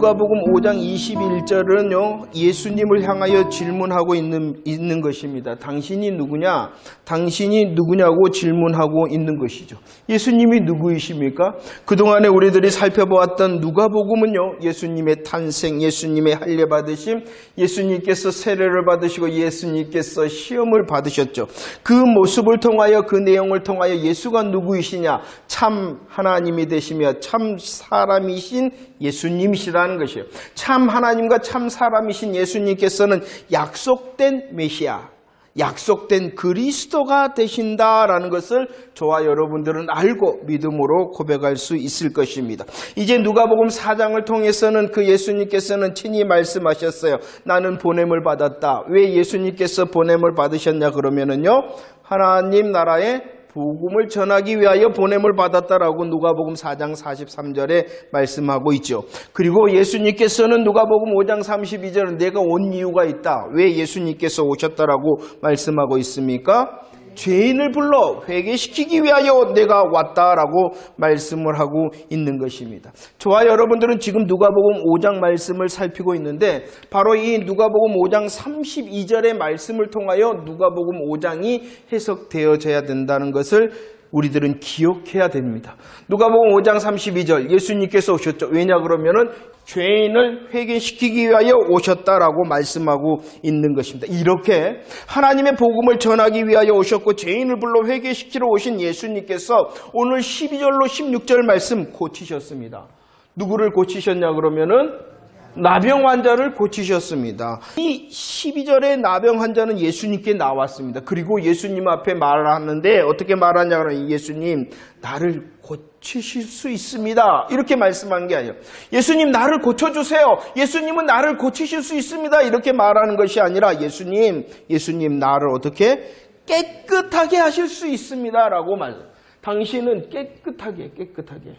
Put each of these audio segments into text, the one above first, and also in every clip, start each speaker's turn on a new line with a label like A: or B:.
A: 누가복음 5장 21절은요 예수님을 향하여 질문하고 있는 있는 것입니다. 당신이 누구냐? 당신이 누구냐고 질문하고 있는 것이죠. 예수님이 누구이십니까? 그동안에 우리들이 살펴보았던 누가복음은요 예수님의 탄생, 예수님의 할례 받으심, 예수님께서 세례를 받으시고 예수님께서 시험을 받으셨죠. 그 모습을 통하여 그 내용을 통하여 예수가 누구이시냐? 참 하나님이 되시며 참 사람이신 예수님이시라는 것이에요. 참 하나님과 참 사람이신 예수님께서는 약속된 메시아, 약속된 그리스도가 되신다라는 것을 저와 여러분들은 알고 믿음으로 고백할 수 있을 것입니다. 이제 누가복음 4장을 통해서는 그 예수님께서는 친히 말씀하셨어요. 나는 보냄을 받았다. 왜 예수님께서 보냄을 받으셨냐 그러면은요. 하나님 나라의 복음을 전하기 위하여 보냄을 받았다라고 누가복음 4장 43절에 말씀하고 있죠. 그리고 예수님께서는 누가복음 5장 32절은 내가 온 이유가 있다. 왜 예수님께서 오셨다라고 말씀하고 있습니까? 죄인을 불러 회개시키기 위하여 내가 왔다라고 말씀을 하고 있는 것입니다. 저와 여러분들은 지금 누가복음 5장 말씀을 살피고 있는데 바로 이 누가복음 5장 32절의 말씀을 통하여 누가복음 5장이 해석되어져야 된다는 것을 우리들은 기억해야 됩니다. 누가복음 5장 32절 예수님께서 오셨죠. 왜냐 그러면은 죄인을 회개시키기 위하여 오셨다라고 말씀하고 있는 것입니다. 이렇게 하나님의 복음을 전하기 위하여 오셨고 죄인을 불러 회개시키러 오신 예수님께서 오늘 12절로 16절 말씀 고치셨습니다. 누구를 고치셨냐 그러면은 나병 환자를 고치셨습니다. 이 12절의 나병 환자는 예수님께 나왔습니다. 그리고 예수님 앞에 말을 하는데 어떻게 말하냐 그러면 예수님 나를 고치실 수 있습니다. 이렇게 말씀한 게 아니에요. 예수님 나를 고쳐주세요. 예수님은 나를 고치실 수 있습니다. 이렇게 말하는 것이 아니라 예수님, 예수님 나를 어떻게 깨끗하게 하실 수 있습니다라고 말. 당신은 깨끗하게 깨끗하게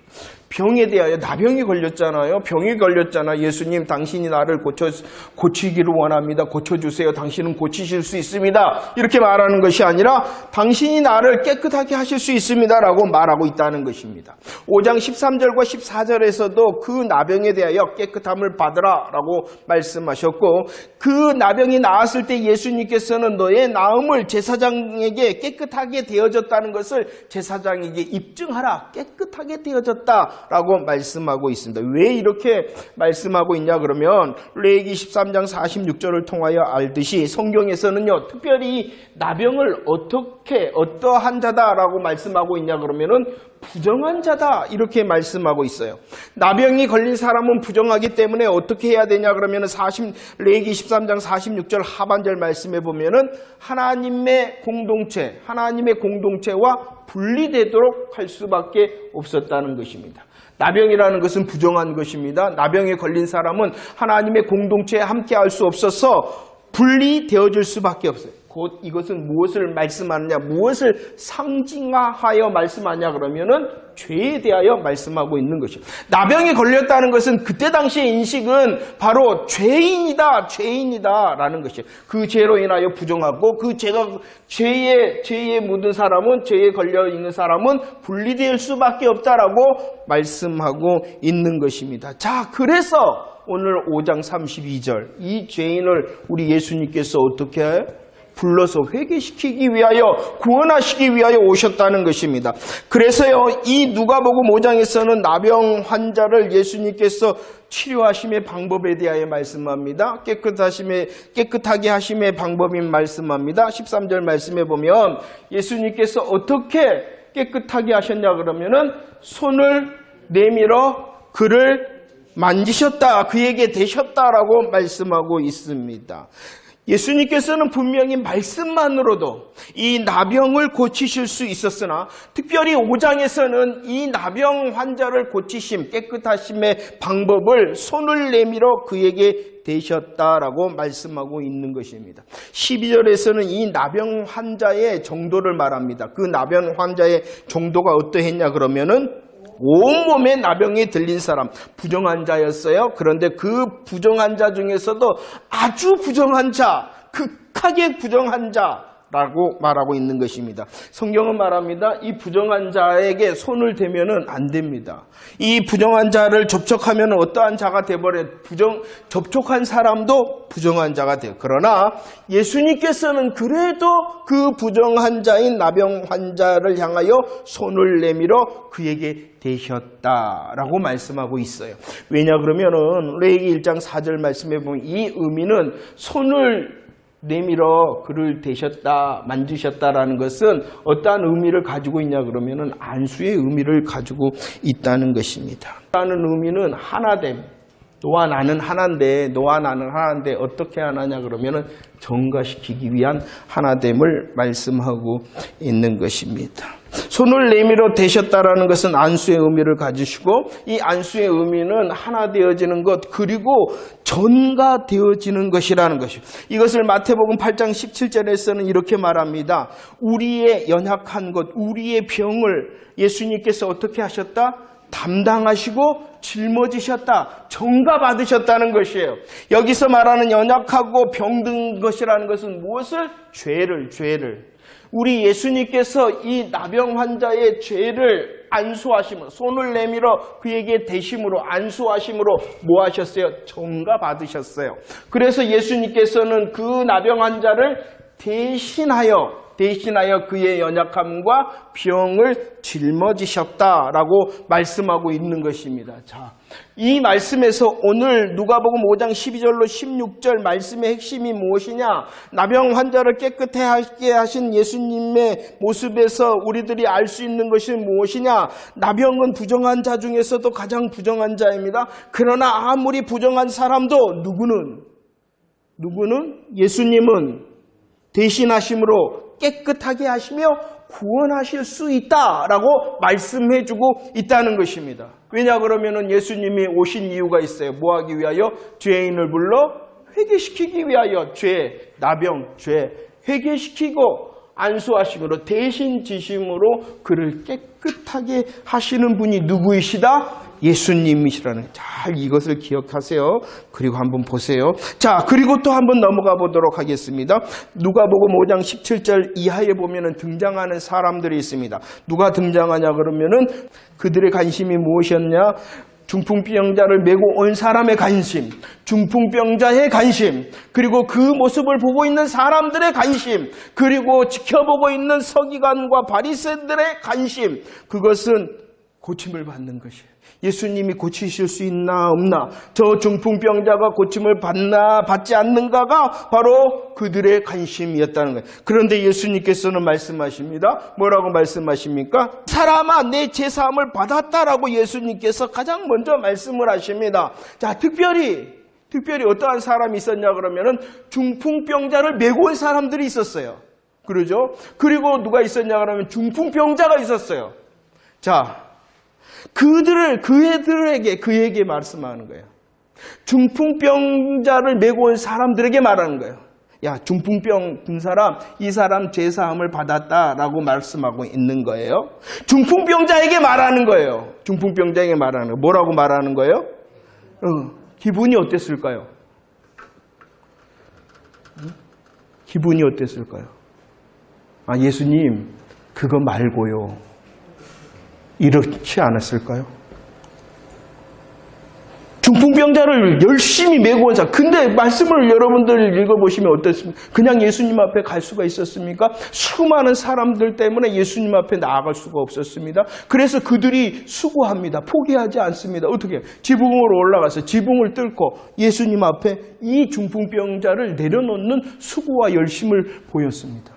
A: 병에 대하여 나병이 걸렸잖아요. 병이 걸렸잖아. 예수님 당신이 나를 고쳐 고치기를 원합니다. 고쳐 주세요. 당신은 고치실 수 있습니다. 이렇게 말하는 것이 아니라 당신이 나를 깨끗하게 하실 수 있습니다라고 말하고 있다는 것입니다. 5장 13절과 14절에서도 그 나병에 대하여 깨끗함을 받으라라고 말씀하셨고 그 나병이 나았을 때 예수님께서는 너의 나음을 제사장에게 깨끗하게 되어졌다는 것을 제사장 에게 입증하라. 깨끗하게 되어졌다라고 말씀하고 있습니다. 왜 이렇게 말씀하고 있냐 그러면 레기 13장 46절을 통하여 알듯이 성경에서는요. 특별히 나병을 어떻게 어떠한 자다라고 말씀하고 있냐 그러면은 부정한 자다 이렇게 말씀하고 있어요. 나병이 걸린 사람은 부정하기 때문에 어떻게 해야 되냐 그러면 40 레기 13장 46절 하반절 말씀에 보면은 하나님의 공동체, 하나님의 공동체와 분리되도록 할 수밖에 없었다는 것입니다. 나병이라는 것은 부정한 것입니다. 나병에 걸린 사람은 하나님의 공동체에 함께 할 수 없어서 분리되어질 수밖에 없어요. 곧 이것은 무엇을 말씀하느냐, 무엇을 상징화하여 말씀하냐 그러면은 죄에 대하여 말씀하고 있는 것이죠. 나병에 걸렸다는 것은 그때 당시의 인식은 바로 죄인이다, 죄인이다라는 것이에요. 그 죄로 인하여 부정하고 그 죄가 죄에 죄에 묻은 사람은 죄에 걸려 있는 사람은 분리될 수밖에 없다라고 말씀하고 있는 것입니다. 자, 그래서 오늘 5장 32절 이 죄인을 우리 예수님께서 어떻게 불러서 회개시키기 위하여 구원하시기 위하여 오셨다는 것입니다. 그래서요 이 누가복음 5장에서는 나병 환자를 예수님께서 치료하심의 방법에 대하여 말씀합니다. 깨끗하심의 깨끗하게 하심의 방법인 말씀합니다. 13절 말씀에 보면 예수님께서 어떻게 깨끗하게 하셨냐 그러면은 손을 내밀어 그를 만지셨다. 그에게 되셨다라고 말씀하고 있습니다. 예수님께서는 분명히 말씀만으로도 이 나병을 고치실 수 있었으나 특별히 5장에서는 이 나병 환자를 고치심, 깨끗하심의 방법을 손을 내밀어 그에게 되셨다라고 말씀하고 있는 것입니다. 12절에서는 이 나병 환자의 정도를 말합니다. 그 나병 환자의 정도가 어떠했냐 그러면은 온몸에 나병이 들린 사람, 부정한 자였어요. 그런데 그 부정한 자 중에서도 아주 부정한 자, 극하게 부정한 자, 라고 말하고 있는 것입니다. 성경은 말합니다. 이 부정한 자에게 손을 대면은 안 됩니다. 이 부정한 자를 접촉하면 어떠한 자가 되버려 부정 접촉한 사람도 부정한 자가 돼요. 그러나 예수님께서는 그래도 그 부정한 자인 나병 환자를 향하여 손을 내밀어 그에게 되셨다라고 말씀하고 있어요. 왜냐 그러면은 레이기 1장 4절 말씀해 보면 이 의미는 손을 내밀어 그를 대셨다, 만지셨다라는 것은 어떠한 의미를 가지고 있냐 그러면은 안수의 의미를 가지고 있다는 것입니다. 라는 의미는 하나됨. 너와 나는 하나인데, 너와 나는 하나인데 어떻게 하나냐 그러면은 정가시키기 위한 하나됨을 말씀하고 있는 것입니다. 손을 내밀어 대셨다라는 것은 안수의 의미를 가지시고 이 안수의 의미는 하나 되어지는 것 그리고 전가 되어지는 것이라는 것이요. 이것을 마태복음 8장 17절에서는 이렇게 말합니다. 우리의 연약한 것, 우리의 병을 예수님께서 어떻게 하셨다? 담당하시고 짊어지셨다, 정가 받으셨다는 것이에요. 여기서 말하는 연약하고 병든 것이라는 것은 무엇을? 죄를, 죄를. 우리 예수님께서 이 나병 환자의 죄를 안수하심으로, 손을 내밀어 그에게 대심으로, 안수하심으로 뭐 하셨어요? 정가 받으셨어요. 그래서 예수님께서는 그 나병 환자를 대신하여 대신하여 그의 연약함과 병을 짊어지셨다라고 말씀하고 있는 것입니다. 자, 이 말씀에서 오늘 누가복음 5장 12절로 16절 말씀의 핵심이 무엇이냐? 나병 환자를 깨끗하게 하신 예수님의 모습에서 우리들이 알 수 있는 것이 무엇이냐? 나병은 부정한 자 중에서도 가장 부정한 자입니다. 그러나 아무리 부정한 사람도 누구는 누구는 예수님은 대신하심으로 깨끗하게 하시며 구원하실 수 있다라고 말씀해 주고 있다는 것입니다. 왜냐 그러면은 예수님이 오신 이유가 있어요. 뭐 하기 위하여 죄인을 불러 회개시키기 위하여 죄, 나병, 죄 회개시키고 안수하심으로 대신 지심으로 그를 깨끗하게 하시는 분이 누구이시다? 예수님이시라는 잘 이것을 기억하세요. 그리고 한번 보세요. 자, 그리고 또 한번 넘어가 보도록 하겠습니다. 누가복음 5장 17절 이하에 보면은 등장하는 사람들이 있습니다. 누가 등장하냐 그러면은 그들의 관심이 무엇이었냐? 중풍병자를 메고 온 사람의 관심, 중풍병자의 관심, 그리고 그 모습을 보고 있는 사람들의 관심, 그리고 지켜보고 있는 서기관과 바리새들의 관심, 그것은 고침을 받는 것이에요. 예수님이 고치실 수 있나 없나 저 중풍병자가 고침을 받나 받지 않는가가 바로 그들의 관심이었다는 거예요. 그런데 예수님께서는 말씀하십니다. 뭐라고 말씀하십니까? 사람아 내 제사함을 받았다라고 예수님께서 가장 먼저 말씀을 하십니다. 자, 특별히 특별히 어떠한 사람이 있었냐 그러면은 중풍병자를 메고 온 사람들이 있었어요. 그러죠? 그리고 누가 있었냐 그러면 중풍병자가 있었어요. 자, 그들을 그 애들에게 그에게 말씀하는 거예요. 중풍병자를 메고 온 사람들에게 말하는 거예요. 야, 중풍병 든 사람, 이 사람 제사함을 받았다라고 말씀하고 있는 거예요. 중풍병자에게 말하는 거예요. 중풍병자에게 말하는 거예요. 뭐라고 말하는 거예요? 어, 기분이 어땠을까요? 기분이 어땠을까요? 아, 예수님, 그거 말고요. 이렇지 않았을까요? 중풍병자를 열심히 메고 온 자. 근데 말씀을 여러분들 읽어보시면 어떻습니까? 그냥 예수님 앞에 갈 수가 있었습니까? 수많은 사람들 때문에 예수님 앞에 나아갈 수가 없었습니다. 그래서 그들이 수고합니다. 포기하지 않습니다. 어떻게? 지붕으로 올라가서 지붕을 뚫고 예수님 앞에 이 중풍병자를 내려놓는 수고와 열심을 보였습니다.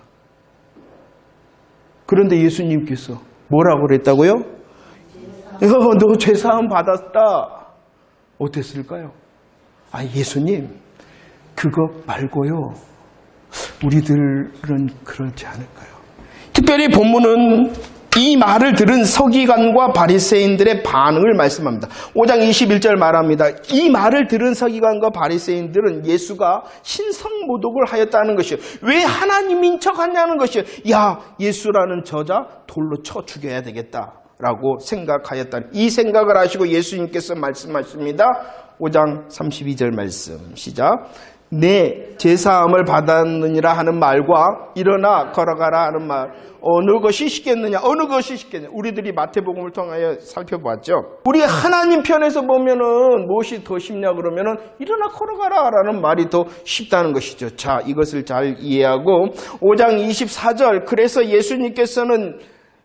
A: 그런데 예수님께서 뭐라고 그랬다고요? 어, 너 죄사함 받았다. 어땠을까요? 아, 예수님, 그거 말고요. 우리들은 그렇지 않을까요? 특별히 본문은 이 말을 들은 서기관과 바리새인들의 반응을 말씀합니다. 5장 21절 말합니다. 이 말을 들은 서기관과 바리새인들은 예수가 신성 모독을 하였다는 것이요. 왜 하나님인 척하냐는 것이요. 야, 예수라는 저자 돌로 쳐 죽여야 되겠다. 라고 생각하였다. 이 생각을 하시고 예수님께서 말씀하십니다. 5장 32절 말씀. 시작. 내 제사함을 받았느니라 하는 말과 일어나 걸어가라 하는 말. 어느 것이 쉽겠느냐? 어느 것이 쉽겠느냐? 우리들이 마태복음을 통하여 살펴봤죠. 우리 하나님 편에서 보면은 무엇이 더 쉽냐 그러면은 일어나 걸어가라 라는 말이 더 쉽다는 것이죠. 자 이것을 잘 이해하고 5장 24절. 그래서 예수님께서는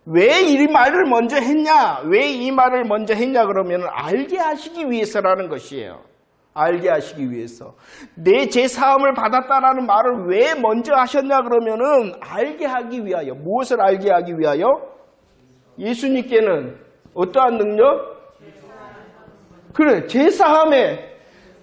A: 왜 이 말을 먼저 했냐? 왜 이 말을 먼저 했냐? 그러면 알게 하시기 위해서라는 것이에요. 알게 하시기 위해서. 내 제 사함을 받았다라는 말을 왜 먼저 하셨냐? 그러면은 알게 하기 위하여. 무엇을 알게 하기 위하여? 예수님께는 어떠한 능력? 그래 제 사함에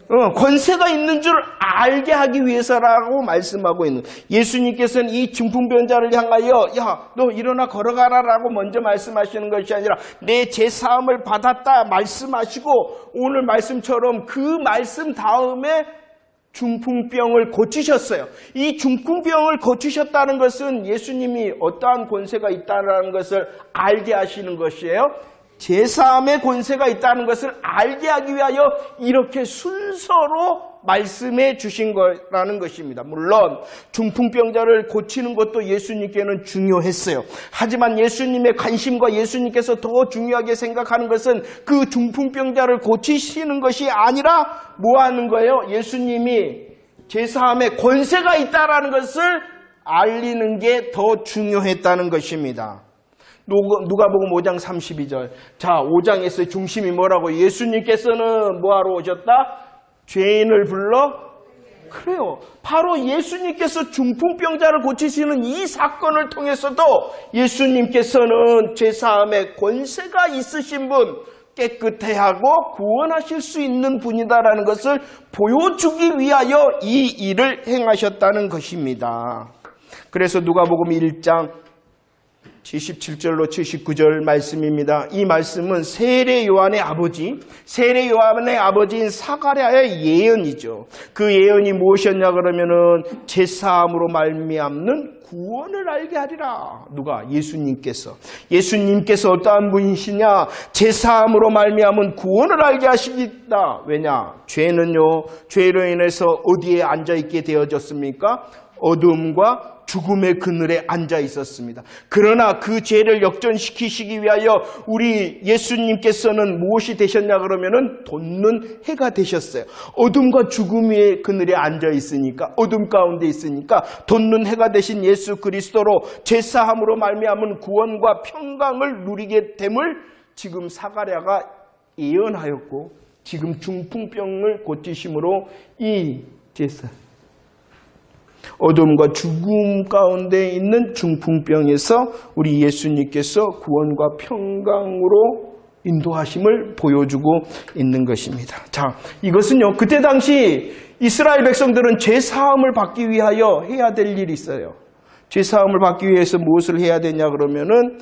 A: 어, 권세가 있는 줄 알게 하기 위해서라고 말씀하고 있는 예수님께서는 이 중풍병자를 향하여 야 너 일어나 걸어가라 라고 먼저 말씀하시는 것이 아니라 내 제사함을 받았다 말씀하시고 오늘 말씀처럼 그 말씀 다음에 중풍병을 고치셨어요. 이 중풍병을 고치셨다는 것은 예수님이 어떠한 권세가 있다는 것을 알게 하시는 것이에요. 제사함의 권세가 있다는 것을 알게 하기 위하여 이렇게 순서로 말씀해 주신 거라는 것입니다. 물론 중풍병자를 고치는 것도 예수님께는 중요했어요. 하지만 예수님의 관심과 예수님께서 더 중요하게 생각하는 것은 그 중풍병자를 고치시는 것이 아니라 뭐 하는 거예요? 예수님이 제사함에 권세가 있다라는 것을 알리는 게 더 중요했다는 것입니다. 누가복음 5장 32절. 자, 5장에서 중심이 뭐라고? 예수님께서는 뭐하러 오셨다? 죄인을 불러? 그래요. 바로 예수님께서 중풍병자를 고치시는 이 사건을 통해서도 예수님께서는 제사함에 권세가 있으신 분, 깨끗해 하고 구원하실 수 있는 분이다라는 것을 보여주기 위하여 이 일을 행하셨다는 것입니다. 그래서 누가복음 1장 77절로 79절 말씀입니다. 이 말씀은 세례 요한의 아버지, 세례 요한의 아버지인 사가랴의 예언이죠. 그 예언이 무엇이었냐 그러면은 제사함으로 말미암는 구원을 알게 하리라. 누가? 예수님께서. 예수님께서 어떠한 분이시냐? 제사함으로 말미암은 구원을 알게 하시겠다. 왜냐? 죄는요. 죄로 인해서 어디에 앉아 있게 되어졌습니까? 어둠과 죽음의 그늘에 앉아 있었습니다. 그러나 그 죄를 역전시키시기 위하여 우리 예수님께서는 무엇이 되셨냐 그러면은 돋는 해가 되셨어요. 어둠과 죽음의 그늘에 앉아 있으니까 어둠 가운데 있으니까 돋는 해가 되신 예수 그리스도로 제사함으로 말미암은 구원과 평강을 누리게 됨을 지금 사가랴가 예언하였고 지금 중풍병을 고치심으로 이 제사 어둠과 죽음 가운데 있는 중풍병에서 우리 예수님께서 구원과 평강으로 인도하심을 보여주고 있는 것입니다. 자, 이것은요, 그때 당시 이스라엘 백성들은 죄 사함을 받기 위하여 해야 될 일이 있어요. 죄 사함을 받기 위해서 무엇을 해야 되냐 그러면은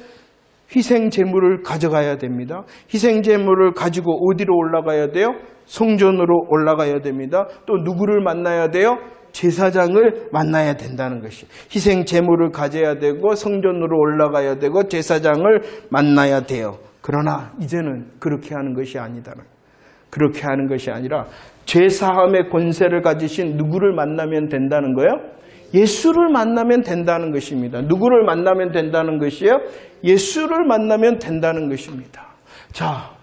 A: 희생 제물을 가져가야 됩니다. 희생 제물을 가지고 어디로 올라가야 돼요? 성전으로 올라가야 됩니다. 또 누구를 만나야 돼요? 제사장을 만나야 된다는 것이 희생 제물을 가져야 되고 성전으로 올라가야 되고 제사장을 만나야 돼요. 그러나 이제는 그렇게 하는 것이 아니다는 그렇게 하는 것이 아니라 죄 사함의 권세를 가지신 누구를 만나면 된다는 거예요? 예수를 만나면 된다는 것입니다. 누구를 만나면 된다는 것이에요? 예수를 만나면 된다는 것입니다. 자,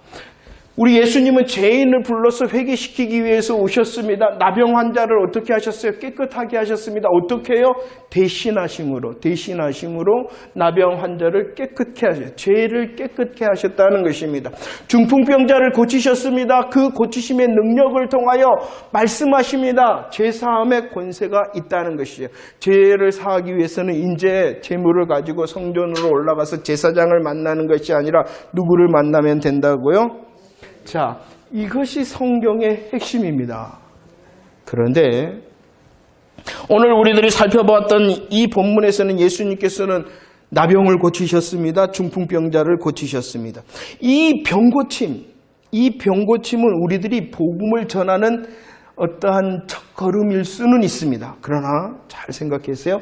A: 우리 예수님은 죄인을 불러서 회개시키기 위해서 오셨습니다. 나병 환자를 어떻게 하셨어요? 깨끗하게 하셨습니다. 어떻게 해요? 대신하심으로, 대신하심으로 나병 환자를 깨끗게 하셨, 죄를 깨끗게 하셨다는 것입니다. 중풍병자를 고치셨습니다. 그 고치심의 능력을 통하여 말씀하십니다. 죄사함의 권세가 있다는 것이에요. 죄를 사하기 위해서는 이제 재물을 가지고 성전으로 올라가서 제사장을 만나는 것이 아니라 누구를 만나면 된다고요? 자, 이것이 성경의 핵심입니다. 그런데 오늘 우리들이 살펴보았던 이 본문에서는 예수님께서는 나병을 고치셨습니다. 중풍병자를 고치셨습니다. 이 병고침, 이 병고침은 우리들이 복음을 전하는 어떠한 첫걸음일 수는 있습니다. 그러나 잘 생각해서요.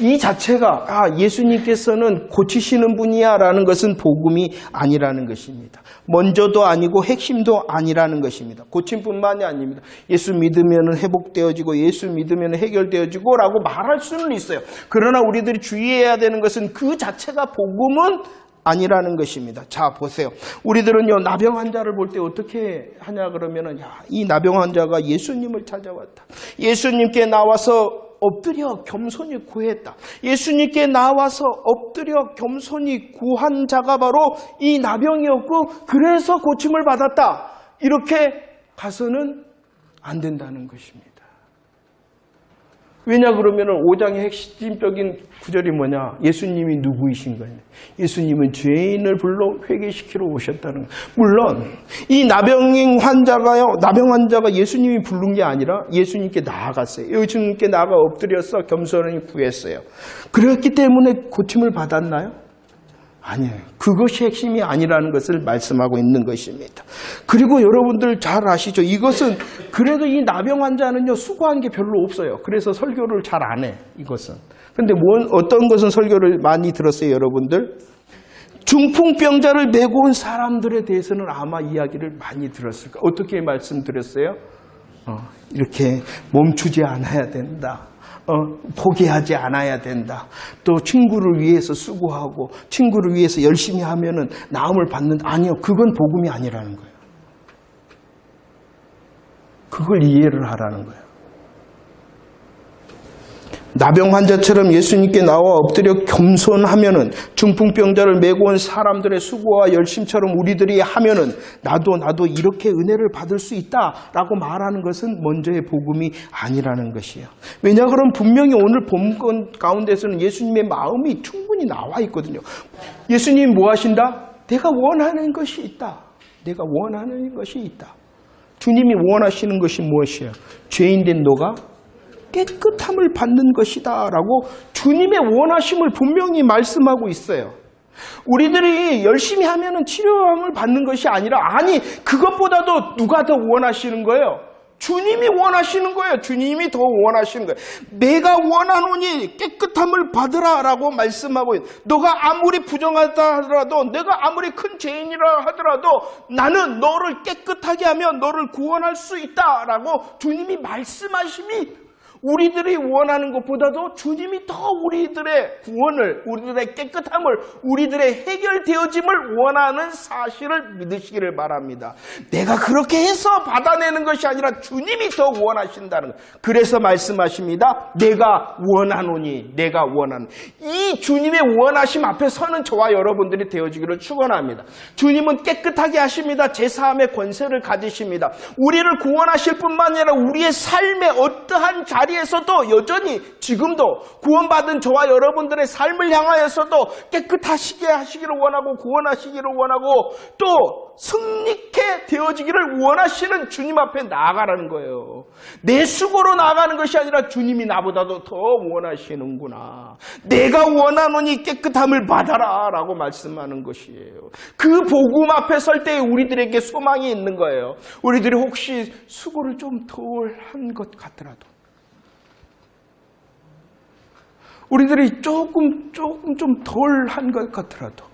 A: 이 자체가 아, 예수님께서는 고치시는 분이야라는 것은 복음이 아니라는 것입니다. 먼저도 아니고 핵심도 아니라는 것입니다. 고침뿐만이 아닙니다. 예수 믿으면 회복되어지고 예수 믿으면 해결되어지고라고 말할 수는 있어요. 그러나 우리들이 주의해야 되는 것은 그 자체가 복음은 아니라는 것입니다. 자, 보세요. 우리들은요, 나병 환자를 볼 때 어떻게 하냐 그러면은, 야, 이 나병 환자가 예수님을 찾아왔다. 예수님께 나와서 엎드려 겸손히 구했다. 예수님께 나와서 엎드려 겸손히 구한 자가 바로 이 나병이었고, 그래서 고침을 받았다. 이렇게 가서는 안 된다는 것입니다. 왜냐 그러면은 5장의 핵심적인 구절이 뭐냐? 예수님이 누구이신 거예요? 예수님은 죄인을 불러 회개시키러 오셨다는 거예요. 물론 이 나병 환자가요. 나병 환자가 예수님이 부른 게 아니라 예수님께 나아갔어요. 예수님께 나아가 엎드려서 겸손히 구했어요. 그렇기 때문에 고침을 받았나요? 아니에요. 그것이 핵심이 아니라는 것을 말씀하고 있는 것입니다. 그리고 여러분들 잘 아시죠? 이것은 그래도 이 나병 환자는요 수고한 게 별로 없어요. 그래서 설교를 잘 안 해. 이것은. 근데 뭔 어떤 것은 설교를 많이 들었어요, 여러분들? 중풍병자를 메고 온 사람들에 대해서는 아마 이야기를 많이 들었을 거예요. 어떻게 말씀드렸어요? 어, 이렇게 멈추지 않아야 된다. 어, 포기하지 않아야 된다. 또 친구를 위해서 수고하고 친구를 위해서 열심히 하면은 나음을 받는 아니요. 그건 복음이 아니라는 거예요. 그걸 이해를 하라는 거예요. 나병 환자처럼 예수님께 나와 엎드려 겸손하면은 중풍병자를 메고 온 사람들의 수고와 열심처럼 우리들이 하면은 나도 나도 이렇게 은혜를 받을 수 있다라고 말하는 것은 먼저의 복음이 아니라는 것이에요. 왜냐 그럼 분명히 오늘 본문 가운데서는 예수님의 마음이 충분히 나와 있거든요. 예수님 뭐 하신다? 내가 원하는 것이 있다. 내가 원하는 것이 있다. 주님이 원하시는 것이 무엇이에요? 죄인 된 너가 깨끗함을 받는 것이다. 라고 주님의 원하심을 분명히 말씀하고 있어요. 우리들이 열심히 하면 치료함을 받는 것이 아니라, 아니, 그것보다도 누가 더 원하시는 거예요? 주님이 원하시는 거예요. 주님이 더 원하시는 거예요. 내가 원하노니 깨끗함을 받으라 라고 말씀하고 있 너가 아무리 부정하다 하더라도 내가 아무리 큰 죄인이라 하더라도 나는 너를 깨끗하게 하면 너를 구원할 수 있다 라고 주님이 말씀하심이 우리들이 원하는 것보다도 주님이 더 우리들의 구원을, 우리들의 깨끗함을, 우리들의 해결되어짐을 원하는 사실을 믿으시기를 바랍니다. 내가 그렇게 해서 받아내는 것이 아니라 주님이 더 원하신다는 것. 그래서 말씀하십니다. 내가 원하노니, 내가 원하는. 이 주님의 원하심 앞에 서는 저와 여러분들이 되어지기를 축원합니다. 주님은 깨끗하게 하십니다. 제사함의 권세를 가지십니다. 우리를 구원하실 뿐만 아니라 우리의 삶의 어떠한 자리 자리에서도 여전히 지금도 구원받은 저와 여러분들의 삶을 향하여서도 깨끗하시게 하시기를 원하고 구원하시기를 원하고 또 승리케 되어지기를 원하시는 주님 앞에 나아가라는 거예요. 내 수고로 나아가는 것이 아니라 주님이 나보다도 더 원하시는구나. 내가 원하노니 깨끗함을 받아라 라고 말씀하는 것이에요. 그 복음 앞에 설 때 우리들에게 소망이 있는 거예요. 우리들이 혹시 수고를 좀 덜 한 것 같더라도 우리들이 조금 조금 좀 덜 한 것 같더라도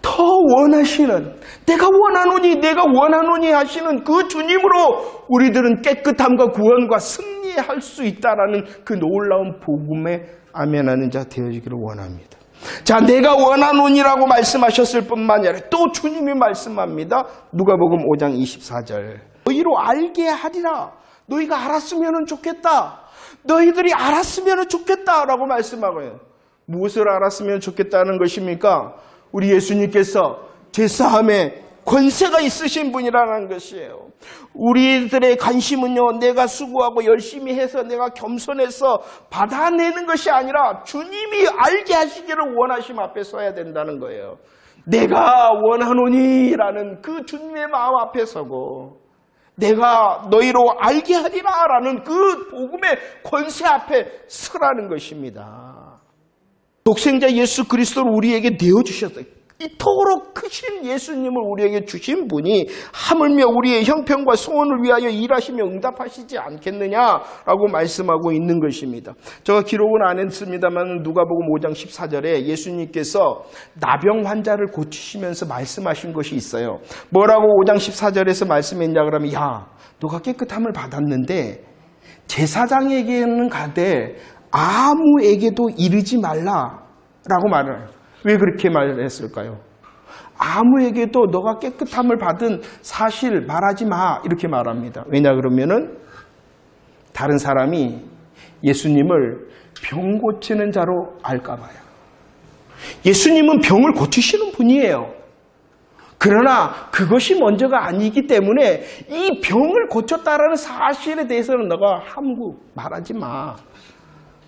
A: 더 원하시는 내가 원하노니 내가 원하노니 하시는 그 주님으로 우리들은 깨끗함과 구원과 승리할 수 있다라는 그 놀라운 복음에 아멘하는 자 되어지기를 원합니다. 자, 내가 원하노니라고 말씀하셨을 뿐만 아니라 또 주님이 말씀합니다. 누가복음 5장 24절. 너희로 알게 하리라. 너희가 알았으면 좋겠다. 너희들이 알았으면 좋겠다라고 말씀하고요. 무엇을 알았으면 좋겠다는 것입니까? 우리 예수님께서 제사함에 권세가 있으신 분이라는 것이에요. 우리들의 관심은요, 내가 수고하고 열심히 해서 내가 겸손해서 받아내는 것이 아니라 주님이 알게 하시기를 원하심 앞에 서야 된다는 거예요. 내가 원하노니라는 그 주님의 마음 앞에 서고, 내가 너희로 알게 하리라 라는 그 복음의 권세 앞에 서라는 것입니다. 독생자 예수 그리스도를 우리에게 내어주셨어요. 이토록 크신 예수님을 우리에게 주신 분이 하물며 우리의 형편과 소원을 위하여 일하시며 응답하시지 않겠느냐라고 말씀하고 있는 것입니다. 제가 기록은 안 했습니다만 누가복음 5장 14절에 예수님께서 나병 환자를 고치시면서 말씀하신 것이 있어요. 뭐라고 5장 14절에서 말씀했냐 그러면 야 너가 깨끗함을 받았는데 제사장에게는 가되 아무에게도 이르지 말라라고 말을 해요. 왜 그렇게 말했을까요? 아무에게도 너가 깨끗함을 받은 사실 말하지 마 이렇게 말합니다. 왜냐 그러면은 다른 사람이 예수님을 병 고치는 자로 알까 봐요. 예수님은 병을 고치시는 분이에요. 그러나 그것이 먼저가 아니기 때문에 이 병을 고쳤다라는 사실에 대해서는 너가 함구 말하지 마.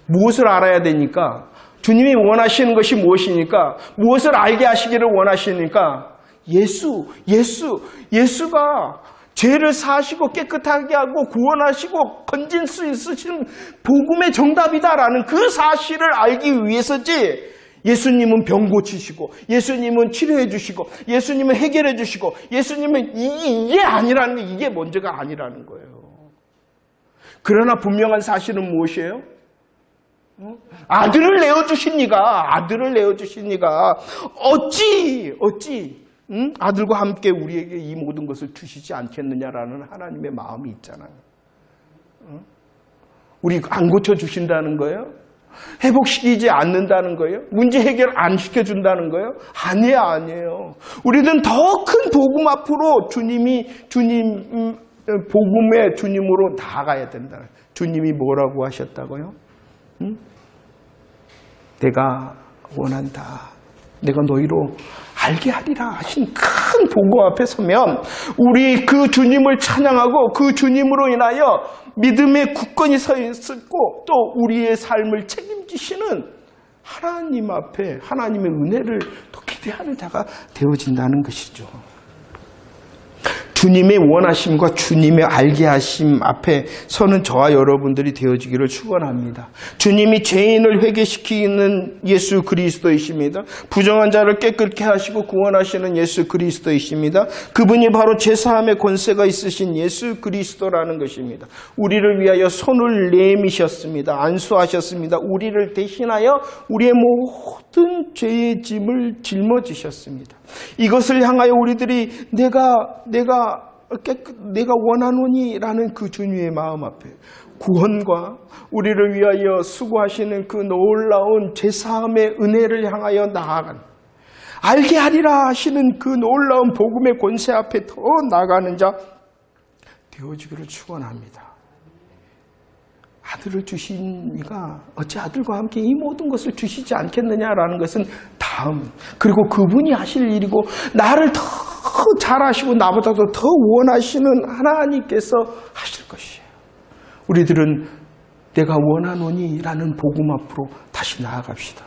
A: 무엇을 알아야 되니까? 주님이 원하시는 것이 무엇이니까? 무엇을 알게 하시기를 원하시니까? 예수, 예수, 예수가 죄를 사하시고 깨끗하게 하고 구원하시고 건진 수 있으신 복음의 정답이다라는 그 사실을 알기 위해서지 예수님은 병 고치시고 예수님은 치료해 주시고 예수님은 해결해 주시고 예수님은 이- 이게 아니라는 게 이게 먼저가 아니라는 거예요. 그러나 분명한 사실은 무엇이에요? 아들을 내어주신 이가 아들을 내어주신 이가 어찌 어찌 응? 아들과 함께 우리에게 이 모든 것을 주시지 않겠느냐라는 하나님의 마음이 있잖아요. 응? 우리 안 고쳐 주신다는 거예요? 회복시키지 않는다는 거예요? 문제 해결 안 시켜준다는 거예요? 아니에요, 아니에요. 우리는 더 큰 복음 앞으로 주님이 주님 음, 복음의 주님으로 나아가야 된다. 주님이 뭐라고 하셨다고요? 내가 원한다. 내가 너희로 알게 하리라 하신 큰 복음 앞에 서면 우리 그 주님을 찬양하고 그 주님으로 인하여 믿음의 굳건히 서 있고 또 우리의 삶을 책임지시는 하나님 앞에 하나님의 은혜를 또 기대하는 자가 되어진다는 것이죠. 주님의 원하심과 주님의 알게 하심 앞에 서는 저와 여러분들이 되어지기를 축원합니다. 주님이 죄인을 회개시키는 예수 그리스도이십니다. 부정한 자를 깨끗게 하시고 구원하시는 예수 그리스도이십니다. 그분이 바로 제사함의 권세가 있으신 예수 그리스도라는 것입니다. 우리를 위하여 손을 내미셨습니다. 안수하셨습니다. 우리를 대신하여 우리의 모든 죄의 짐을 짊어지셨습니다. 이것을 향하여 우리들이 내가 내가 깨끗 내가 원하노니라는 그 주님의 마음 앞에 구원과 우리를 위하여 수고하시는 그 놀라운 제사함의 은혜를 향하여 나아간 알게 하리라 하시는 그 놀라운 복음의 권세 앞에 더 나가는 자 되어지기를 축원합니다. 아들을 주신 이가 어찌 아들과 함께 이 모든 것을 주시지 않겠느냐라는 것은 다음 그리고 그분이 하실 일이고 나를 더 잘하시고 나보다도 더 원하시는 하나님께서 하실 것이에요. 우리들은 내가 원하노니라는 복음 앞으로 다시 나아갑시다.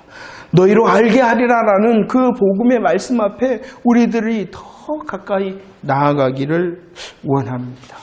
A: 너희로 알게 하리라라는 그 복음의 말씀 앞에 우리들이 더 가까이 나아가기를 원합니다.